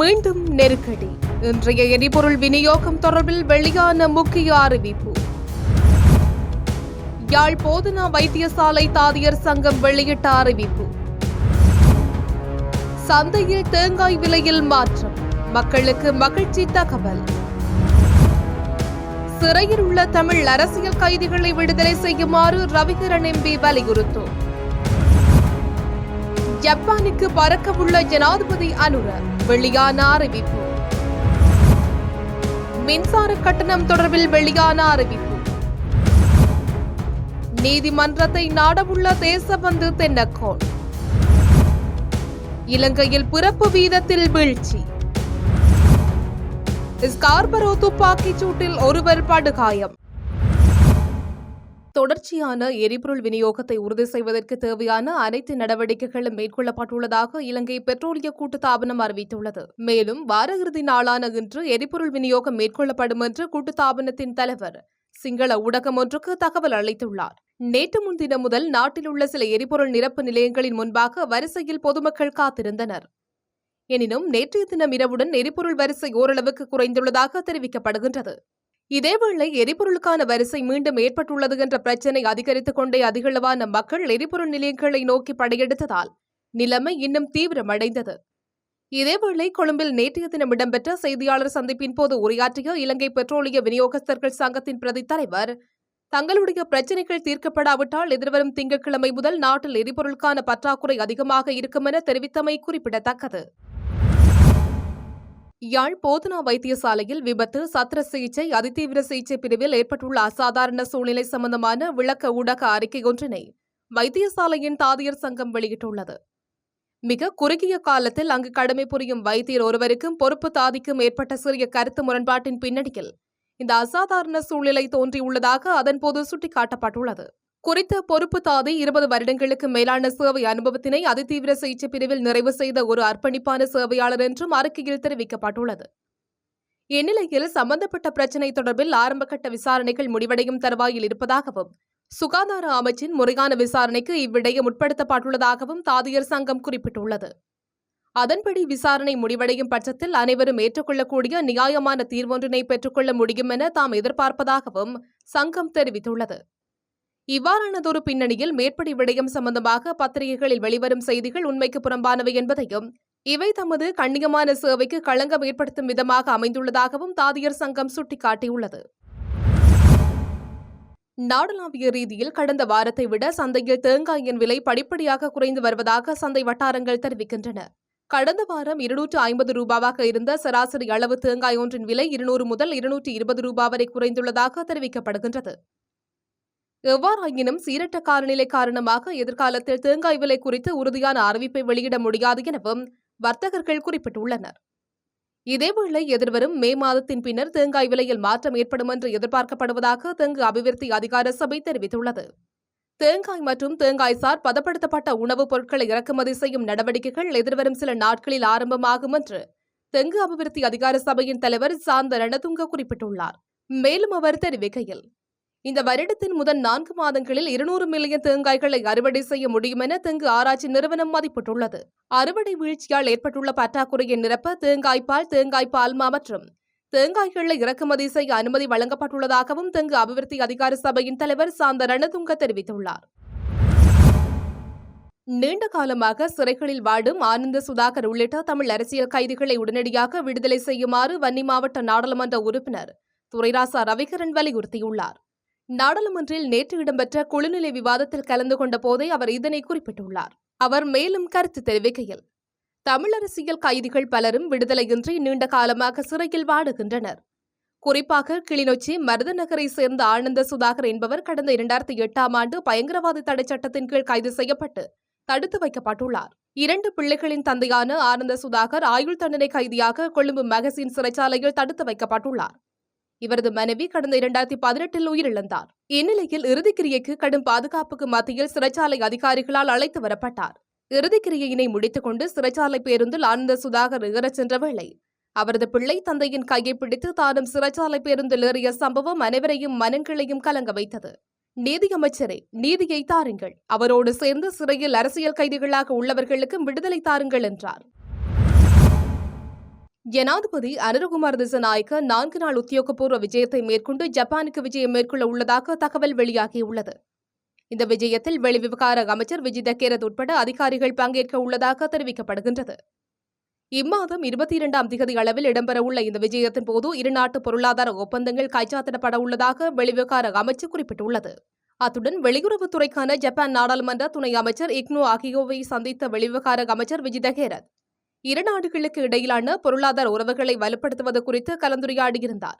மீண்டும் நெருக்கடி. இன்றைய எரிபொருள் விநியோகம் தொடர்பில் வெளியான முக்கிய அறிவிப்பு. யாழ் போதனா வைத்தியசாலை தாதியர் சங்கம் வெளியிட்ட அறிவிப்பு. சந்தையில் தேங்காய் விலையில் மாற்றம். மக்களுக்கு மகிழ்ச்சி தகவல். சிறையில் உள்ள தமிழ் அரசியல் கைதிகளை விடுதலை செய்யுமாறு ரவிகரன் எம்பி வலியுறுத்தும் ஜப்பானுக்கு பறக்கவுள்ள ஜனாதிபதி அனுர வெளியான அறிவிப்பு. மின்சார கட்டணம் தொடர்பில் வெளியான அறிவிப்பு. நீதிமன்றத்தை நாடவுள்ள தேசபந்து தென்னக்கோன் இலங்கையில் பிறப்பு வீதத்தில் வீழ்ச்சி. ஸ்கார்பரோ துப்பாக்கிச் சூட்டில் ஒருவர் படுகாயம். தொடர்ச்சியான எரிபொருள் விநியோகத்தை உறுதி செய்வதற்கு தேவையான அனைத்து நடவடிக்கைகளும் மேற்கொள்ளப்பட்டுள்ளதாக இலங்கை பெட்ரோலிய கூட்டுத்தாபனம் அறிவித்துள்ளது. மேலும் வார இறுதி நாளான இன்று எரிபொருள் விநியோகம் மேற்கொள்ளப்படும் என்று கூட்டுத்தாபனத்தின் தலைவர் சிங்கள ஊடகம் ஒன்றுக்கு தகவல் அளித்துள்ளார். நேற்று முன்தினம் முதல் நாட்டில் உள்ள சில எரிபொருள் நிரப்பு நிலையங்களின் முன்பாக வரிசையில் பொதுமக்கள் காத்திருந்தனர். எனினும் நேற்றைய தினம் இரவுடன் எரிபொருள் வரிசை ஓரளவுக்கு குறைந்துள்ளதாக தெரிவிக்கப்படுகின்றது. இதேவேளை எரிபொருளுக்கான வரிசை மீண்டும் ஏற்பட்டுள்ளது என்ற பிரச்சினை அதிகரித்துக் கொண்டே அதிகளவான மக்கள் எரிபொருள் நிலையங்களை நோக்கி படையெடுத்ததால் நிலைமை இன்னும் தீவிரமடைந்தது. இதேவேளை கொழும்பில் நேற்றைய தினம் இடம்பெற்ற செய்தியாளர் சந்திப்பின் போது உரையாற்றிய இலங்கை பெட்ரோலிய விநியோகஸ்தர்கள் சங்கத்தின் பிரதி தலைவர் தங்களுடைய பிரச்சினைகள் தீர்க்கப்படாவிட்டால் எதிர்வரும் திங்கட்கிழமை முதல் நாட்டில் எரிபொருளுக்கான பற்றாக்குறை அதிகமாக இருக்கும் என தெரிவித்தமை குறிப்பிடத்தக்கது. யாழ் போதனா வைத்தியசாலையில் விபத்து சத்திர சிகிச்சை அதிதீவிர சிகிச்சை பிரிவில் ஏற்பட்டுள்ள அசாதாரண சூழ்நிலை சம்பந்தமான விளக்க ஊடக அறிக்கை ஒன்றினை வைத்தியசாலையின் தாதியர் சங்கம் வெளியிட்டுள்ளது. மிக குறுகிய காலத்தில் அங்கு கடமை புரியும் வைத்தியர் ஒருவருக்கும் பொறுப்பு தாதிக்கும் ஏற்பட்ட சிறிய கருத்து முரண்பாட்டின் பின்னணியில் இந்த அசாதாரண சூழ்நிலை தோன்றியுள்ளதாக அதன்போது சுட்டிக்காட்டப்பட்டுள்ளது. குறித்த பொறுப்பு தாதை இருபது வருடங்களுக்கு மேலான சேவை அனுபவத்தினை அதிதீவிர சிகிச்சை பிரிவில் நிறைவு செய்த ஒரு அர்ப்பணிப்பான சேவையாளர் என்றும் அறிக்கையில் தெரிவிக்கப்பட்டுள்ளது. இந்நிலையில் சம்பந்தப்பட்ட பிரச்சினை தொடர்பில் ஆரம்பகட்ட விசாரணைகள் முடிவடையும் தருவாயில் இருப்பதாகவும் சுகாதார அமைச்சின் முறையான விசாரணைக்கு இவ்விடயம் உட்படுத்தப்பட்டுள்ளதாகவும் தாதியர் சங்கம் குறிப்பிட்டுள்ளது. அதன்படி விசாரணை முடிவடையும் பட்சத்தில் அனைவரும் ஏற்றுக்கொள்ளக்கூடிய நியாயமான தீர்வொன்றினை பெற்றுக்கொள்ள முடியும் என தாம் எதிர்பார்ப்பதாகவும் சங்கம் தெரிவித்துள்ளது. இவ்வாறானதொரு பின்னணியில் மேற்படி விடயம் சம்பந்தமாக பத்திரிகைகளில் வெளிவரும் செய்திகள் உண்மைக்கு புறம்பானவை என்பதையும் இவை தமது கண்ணியமான சேவைக்கு களங்கம் ஏற்படுத்தும் விதமாக அமைந்துள்ளதாகவும் தாதியர் சங்கம் சுட்டிக்காட்டியுள்ளது. நாடளாவிய ரீதியில் கடந்த வாரத்தை விட சந்தையில் தேங்காயின் விலை படிப்படியாக குறைந்து வருவதாக சந்தை வட்டாரங்கள் தெரிவிக்கின்றன. கடந்த வாரம் இருநூற்று ஐம்பது ரூபாவாக இருந்த சராசரி அளவு தேங்காய் ஒன்றின் விலை இருநூறு முதல் இருநூற்று இருபது ரூபாய் வரை குறைந்துள்ளதாக தெரிவிக்கப்படுகின்றது. எவ்வாறாயினும் சீரற்ற காலநிலை காரணமாக எதிர்காலத்தில் தேங்காய் விலை குறித்து உறுதியான அறிவிப்பை வெளியிட முடியாது எனவும் வர்த்தகர்கள் குறிப்பிட்டுள்ளனர். இதேவேளை எதிர்வரும் மே மாதத்தின் பின்னர் தேங்காய் விலையில் மாற்றம் ஏற்படும் என்று எதிர்பார்க்கப்படுவதாக தெங்கு அபிவிருத்தி அதிகார சபை தெரிவித்துள்ளது. தேங்காய் மற்றும் தேங்காய் சார் பதப்படுத்தப்பட்ட உணவுப் பொருட்களை இறக்குமதி செய்யும் நடவடிக்கைகள் எதிர்வரும் சில நாட்களில் ஆரம்பமாகும் என்று தெங்கு அபிவிருத்தி அதிகார சபையின் தலைவர் சாந்த ரணதுங்க குறிப்பிட்டுள்ளார். மேலும் அவர் தெரிவிக்கையில் இந்த வருடத்தின் முதல் நான்கு மாதங்களில் இருநூறு மில்லியன் தேங்காய்களை அறுவடை செய்ய முடியும் என தெங்கு ஆராய்ச்சி நிறுவனம் மதிப்பிட்டுள்ளது. அறுவடை வீழ்ச்சியால் ஏற்பட்டுள்ள பற்றாக்குறையை நிரப்ப தேங்காய் பால் தேங்காய் பால்மா மற்றும் தேங்காய்களை இறக்குமதி செய்ய அனுமதி வழங்கப்பட்டுள்ளதாகவும் தெங்கு அபிவிருத்தி அதிகார சபையின் தலைவர் சாந்த ரணதுங்க தெரிவித்துள்ளார். நீண்ட காலமாக சிறைகளில் வாடும் ஆனந்த சுதாகர் உள்ளிட்ட தமிழ் அரசியல் கைதிகளை உடனடியாக விடுதலை செய்யுமாறு வன்னி மாவட்ட நாடாளுமன்ற உறுப்பினர் துரைராசா ரவிகரன் வலியுறுத்தியுள்ளார். நாடாளுமன்றில் நேற்று இடம்பெற்ற குழுநிலை விவாதத்தில் கலந்து கொண்ட போதே அவர் இதனை குறிப்பிட்டுள்ளார். அவர் மேலும் கருத்து தெரிவிக்கையில் தமிழ் அரசியல் கைதிகள் பலரும் விடுதலையின்றி நீண்ட காலமாக சிறையில் வாடுகின்றனர். குறிப்பாக கிளிநொச்சி மருதநகரை சேர்ந்த ஆனந்த சுதாகர் என்பவர் கடந்த இரண்டாயிரத்தி எட்டாம் ஆண்டு பயங்கரவாத தடை சட்டத்தின் கீழ் கைது செய்யப்பட்டு தடுத்து வைக்கப்பட்டுள்ளார். இரண்டு பிள்ளைகளின் தந்தையான ஆனந்த சுதாகர் ஆயுள் தண்டனை கைதியாக கொழும்பு மகசின் சிறைச்சாலையில் தடுத்து வைக்கப்பட்டுள்ளார். இவரது மனைவி கடந்த இரண்டாயிரத்தி பதினெட்டில் உயிரிழந்தார். இந்நிலையில் இறுதிக்கிரியைக்கு கடும் பாதுகாப்புக்கு மத்தியில் சிறைச்சாலை அதிகாரிகளால் அழைத்து வரப்பட்டார். இறுதிக்கிரியையினை முடித்துக் கொண்டு சிறைச்சாலை பேருந்தில் ஆனந்த சுதாகர் ஏறச் சென்ற வேளை அவரது பிள்ளை தந்தையின் கையை பிடித்து தானும் சிறைச்சாலை பேருந்தில் ஏறிய சம்பவம் அனைவரையும் மனங்களையும் கலங்க வைத்தது. நீதியமைச்சரே நீதியை தாருங்கள். அவரோடு சேர்ந்து சிறையில் அரசியல் கைதிகளாக உள்ளவர்களுக்கும் விடுதலை தாருங்கள் என்றார். ஜனாதிபதி அனுரகுமார் திசநாயக்க நான்கு நாள் உத்தியோகபூர்வ விஜயத்தை மேற்கொண்டு ஜப்பானுக்கு விஜயம் மேற்கொள்ள உள்ளதாக தகவல் வெளியாகியுள்ளது. இந்த விஜயத்தில் வெளிவிவகார அமைச்சர் விஜய் தக்கேரத் உட்பட அதிகாரிகள் பங்கேற்க உள்ளதாக தெரிவிக்கப்படுகின்றது. இம்மாதம் இருபத்தி இரண்டாம் திகதி அளவில் இடம்பெறவுள்ள இந்த விஜயத்தின் போது இருநாட்டு பொருளாதார ஒப்பந்தங்கள் கைச்சாத்திடப்பட உள்ளதாக வெளிவிவகார அமைச்சு குறிப்பிட்டுள்ளது. அத்துடன் வெளியுறவுத்துறைக்கான ஜப்பான் நாடாளுமன்ற துணை அமைச்சர் இக்னோ ஆகியோவை சந்தித்த வெளிவிவகார அமைச்சர் விஜய் தகேரத் இரு நாடுகளுக்கு இடையிலான பொருளாதார உறவுகளை வலுப்படுத்துவது குறித்து கலந்துரையாடியிருந்தார்.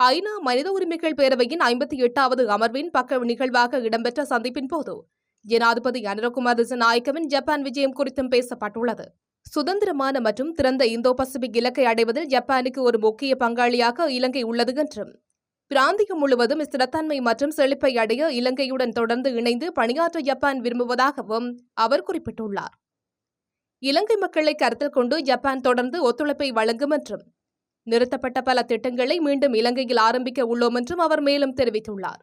ஐநா மனித உரிமைகள் பேரவையின் ஐம்பத்தி எட்டாவது அமர்வின் பக்க நிகழ்வாக இடம்பெற்ற சந்திப்பின் போது ஜனாதிபதி அனுரகுமார் திசநாயக்கவின் ஜப்பான் விஜயம் குறித்தும் பேசப்பட்டுள்ளது. சுதந்திரமான மற்றும் திறந்த இந்தோ பசிபிக் இலக்கை அடைவதில் ஜப்பானுக்கு ஒரு முக்கிய பங்காளியாக இலங்கை உள்ளது என்றும் பிராந்தியம் முழுவதும் ஸ்திரத்தன்மை மற்றும் செழிப்பை அடைய இலங்கையுடன் தொடர்ந்து இணைந்து பணியாற்ற ஜப்பான் விரும்புவதாகவும் அவர் குறிப்பிட்டுள்ளார். இலங்கை மக்களை கருத்தில் கொண்டு ஜப்பான் தொடர்ந்து ஒத்துழைப்பை வழங்கும் என்றும் நிறுத்தப்பட்ட பல திட்டங்களை மீண்டும் இலங்கையில் ஆரம்பிக்க உள்ளோம் என்றும் அவர் மேலும் தெரிவித்துள்ளார்.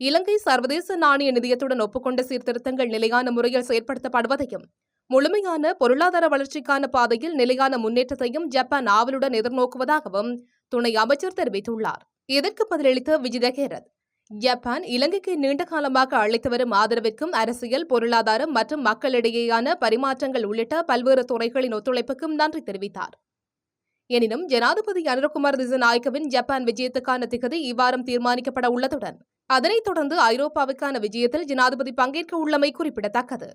இலங்கை சர்வதேச நாணய நிதியத்துடன் ஒப்புக்கொண்ட சீர்திருத்தங்கள் நிலையான முறையில் செயற்படுத்தப்படுவதையும் முழுமையான பொருளாதார வளர்ச்சிக்கான பாதையில் நிலையான முன்னேற்றத்தையும் ஜப்பான் ஆவலுடன் எதிர்நோக்குவதாகவும் துணை அமைச்சர் தெரிவித்துள்ளார். இதற்கு பதிலளித்த விஜித கேரத் ஜப்பான் இலங்கைக்கு நீண்ட காலமாக அளித்து வரும் ஆதரவிற்கும் அரசியல் பொருளாதாரம் மற்றும் மக்களிடையேயான பரிமாற்றங்கள் உள்ளிட்ட பல்வேறு துறைகளின் ஒத்துழைப்புக்கும் நன்றி தெரிவித்தார். எனினும் ஜனாதிபதி அனுரகுமார் திசநாயக்கவின் ஜப்பான் விஜயத்துக்கான திகதி இவ்வாரம் தீர்மானிக்கப்பட உள்ளதுடன் அதனைத் தொடர்ந்து ஐரோப்பாவுக்கான விஜயத்தில் ஜனாதிபதி பங்கேற்க உள்ளமை குறிப்பிடத்தக்கது.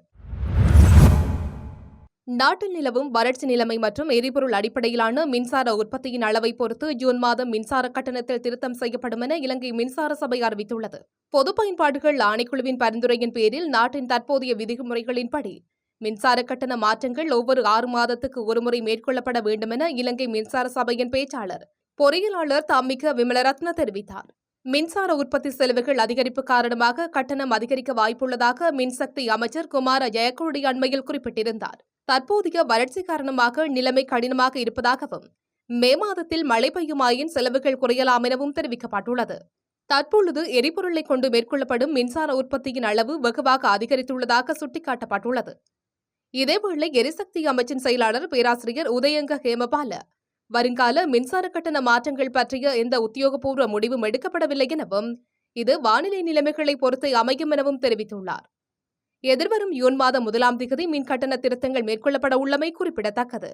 நாட்டில் நிலவும் வறட்சி நிலைமை மற்றும் எரிபொருள் அடிப்படையிலான மின்சார உற்பத்தியின் அளவை பொறுத்து ஜூன் மாதம் மின்சார கட்டணத்தில் திருத்தம் செய்யப்படும் என இலங்கை மின்சார சபை அறிவித்துள்ளது. பொது பயன்பாடுகள் ஆணைக்குழுவின் பரிந்துரையின் பேரில் நாட்டின் தற்போதைய விதிமுறைகளின்படி மின்சார கட்டண மாற்றங்கள் ஒவ்வொரு ஆறு மாதத்துக்கு ஒருமுறை மேற்கொள்ளப்பட வேண்டும் என இலங்கை மின்சார சபையின் பேச்சாளர் பொறியியலாளர் தாமிக விமலரத்ன தெரிவித்தார். மின்சார உற்பத்தி செலவுகள் அதிகரிப்பு காரணமாக கட்டணம் அதிகரிக்க வாய்ப்புள்ளதாக மின்சக்தி அமைச்சர் குமார ஜெயக்குடி அண்மையில் குறிப்பிட்டிருந்தார். தற்போதைய வறட்சி காரணமாக நிலைமை கடினமாக இருப்பதாகவும் மே மாதத்தில் மழை பெய்யுமாயின் செலவுகள் குறையலாம் எனவும் தெரிவிக்கப்பட்டுள்ளது. தற்பொழுது எரிபொருளை கொண்டு மேற்கொள்ளப்படும் மின்சார உற்பத்தியின் அளவு வெகுவாக அதிகரித்துள்ளதாக சுட்டிக்காட்டப்பட்டுள்ளது. இதேவேளை எரிசக்தி அமைச்சின் செயலாளர் பேராசிரியர் உதயங்க ஹேமபால வருங்கால மின்சார கட்டண மாற்றங்கள் பற்றிய எந்த உத்தியோகபூர்வ முடிவும் எடுக்கப்படவில்லை எனவும் இது வானிலை நிலைமைகளை பொறுத்து அமையும் எனவும் தெரிவித்துள்ளார். எதிர்வரும் யூன் மாதம் முதலாம் திகதி மின் கட்டண திருத்தங்கள் மேற்கொள்ளப்பட உள்ளமை குறிப்பிடத்தக்கது.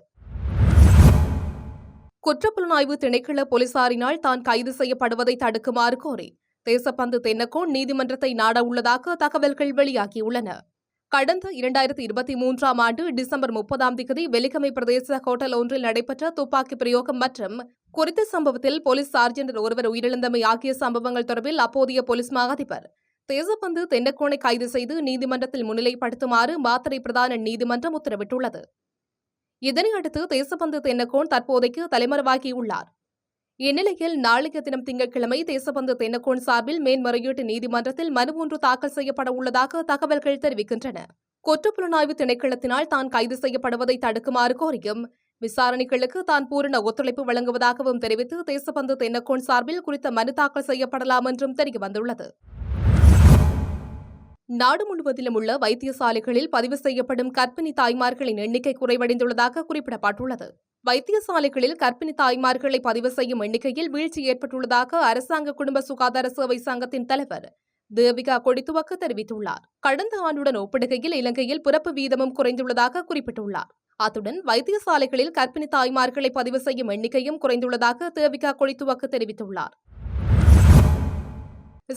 குற்றப்புலனாய்வு திணைக்கள போலீசாரினால் தான் கைது செய்யப்படுவதை தடுக்குமாறு கோரி தேசப்பந்து தென்னக்கோன் நீதிமன்றத்தை நாட உள்ளதாக தகவல்கள் வெளியாகியுள்ளன. கடந்த இரண்டாயிரத்தி இருபத்தி மூன்றாம் ஆண்டு டிசம்பர் முப்பதாம் திகதி வெலிக்கமை பிரதேச ஹோட்டல் ஒன்றில் நடைபெற்ற துப்பாக்கி பிரயோகம் மற்றும் குறித்த சம்பவத்தில் போலீஸ் சார்ஜென்ட் ஒருவர் உயிரிழந்தமை ஆகிய சம்பவங்கள் தொடர்பில் அப்போதைய போலீஸ் மா அதிபர் தேசப்பந்து தென்னக்கோனை கைது செய்து நீதிமன்றத்தில் முன்னிலைப்படுத்துமாறு மாத்திரை பிரதான நீதிமன்றம் உத்தரவிட்டுள்ளது. இதனையடுத்து தேசப்பந்து தென்னக்கோன் தற்போதைக்கு தலைமறைவாகியுள்ளார். இந்நிலையில் நாளைய தினம் திங்கட்கிழமை தேசபந்து தென்னக்கோன் சார்பில் மேன்முறையீட்டு நீதிமன்றத்தில் மனு ஒன்று தாக்கல் செய்யப்பட உள்ளதாக தகவல்கள் தெரிவிக்கின்றன. குற்றப்புலனாய்வு திணைக்களத்தினால் தான் கைது செய்யப்படுவதை தடுக்குமாறு கோரியும் விசாரணைகளுக்கு தான் பூரண ஒத்துழைப்பு வழங்குவதாகவும் தெரிவித்து தேசபந்து தென்னக்கோன் சார்பில் குறித்த மனு தாக்கல் செய்யப்படலாம் என்றும் தெரியவந்துள்ளது. நாடு முழுவதிலும் உள்ள வைத்தியசாலைகளில் பதிவு செய்யப்படும் கர்ப்பிணி தாய்மார்களின் எண்ணிக்கை குறைவடைந்துள்ளதாக குறிப்பிடப்பட்டுள்ளது. வைத்தியசாலைகளில் கர்ப்பிணி தாய்மார்களை பதிவு செய்யும் எண்ணிக்கையில் வீழ்ச்சி ஏற்பட்டுள்ளதாக அரசாங்க குடும்ப சுகாதார சேவை சங்கத்தின் தலைவர் தேவிகா கொடித்துவக்கு தெரிவித்துள்ளார். கடந்த ஆண்டுடன் ஒப்பிடுகையில் இலங்கையில் பிறப்பு வீதமும் குறைந்துள்ளதாக குறிப்பிட்டுள்ளார். அத்துடன் வைத்தியசாலைகளில் கர்ப்பிணி தாய்மார்களை பதிவு செய்யும் எண்ணிக்கையும் குறைந்துள்ளதாக தேவிகா கொடித்துவக்கு தெரிவித்துள்ளார்.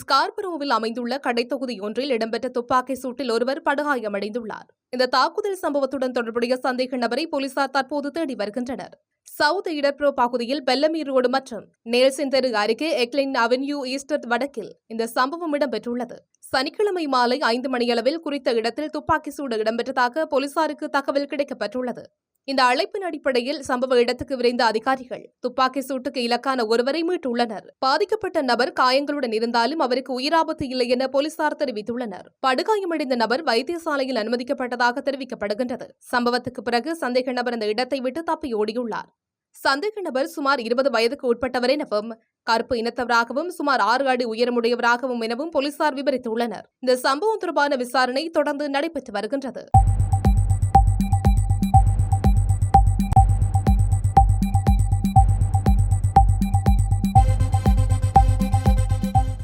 ஸ்கார்பரோவில் அமைந்துள்ள கடைத்தொகுதி ஒன்றில் இடம்பெற்ற துப்பாக்கி சூட்டில் ஒருவர் படுகாயமடைந்துள்ளார். இந்த தாக்குதல் சம்பவத்துடன் தொடர்புடைய சந்தேக நபரை போலீசார் தற்போது தேடி வருகின்றனர். சவுத் இடர்ப்ரோ பகுதியில் பெல்லமீர் ரோடு மற்றும் நேல்சின் தெரு அருகே எக்லின் அவென்யூ ஈஸ்டர் வடக்கில் இந்த சம்பவம் இடம்பெற்றுள்ளது. சனிக்கிழமை மாலை ஐந்து மணியளவில் குறித்த இடத்தில் துப்பாக்கி சூடு இடம்பெற்றதாக போலீசாருக்கு தகவல் கிடைக்கப்பட்டுள்ளது இந்த அழைப்பின் அடிப்படையில் சம்பவ இடத்துக்கு விரைந்த அதிகாரிகள் துப்பாக்கி சூட்டுக்கு இலக்கான ஒருவரை மீட்டுள்ளனர். பாதிக்கப்பட்ட நபர் காயங்களுடன் இருந்தாலும் அவருக்கு உயிராபத்து இல்லை என போலீசார் தெரிவித்துள்ளனர். படுகாயமடைந்த நபர் வைத்தியசாலையில் அனுமதிக்கப்பட்டதாக தெரிவிக்கப்படுகின்றது. சம்பவத்துக்கு பிறகு சந்தேக நபர் அந்த இடத்தை விட்டு தப்பி ஓடியுள்ளார். சந்தேக நபர் சுமார் இருபது வயதுக்கு உட்பட்டவர் எனவும் கருப்பு இனத்தவராகவும் சுமார் ஆறு அடி உயரமுடையவராகவும் எனவும் போலீசார் விவரித்துள்ளனர். இந்த சம்பவம் தொடர்பான விசாரணை தொடர்ந்து நடைபெற்று வருகின்றது.